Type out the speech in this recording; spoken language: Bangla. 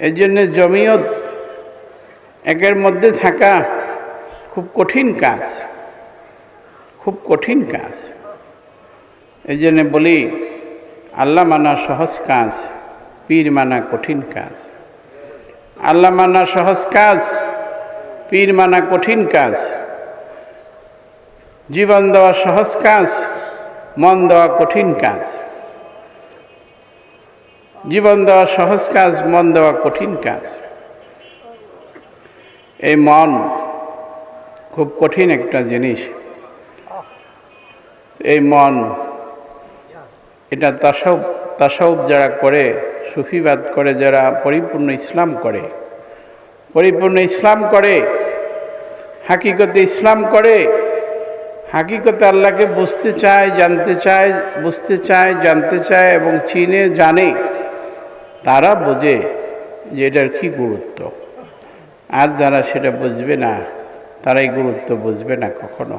এই জন্যে জমিয়ত একের মধ্যে থাকা খুব কঠিন কাজ, খুব কঠিন কাজ। এই জন্য বলি, আল্লাহ মানা সহজ কাজ, পীর মানা কঠিন কাজ। আল্লাহ মানা সহজ কাজ, পীর মানা কঠিন কাজ। জীবন দেওয়া সহজ কাজ, মন দেওয়া কঠিন কাজ। জীবন দেওয়া সহজ কাজ মন দেওয়া কঠিন কাজ। এই মন খুব কঠিন একটা জিনিস। এই মন, এটা তাসাউ তাসাউব যারা করে, সুফিবাদ করে, যারা পরিপূর্ণ ইসলাম করে, পরিপূর্ণ ইসলাম করে, হাকিকতে ইসলাম করে, হাকিকতে আল্লাহকে বুঝতে চায়, জানতে চায়, বুঝতে চায়, জানতে চায় এবং চিনে, জানে তারা বোঝে যে এটার কী গুরুত্ব। আর যারা সেটা বুঝবে না, তারাই গুরুত্ব বুঝবে না কখনো।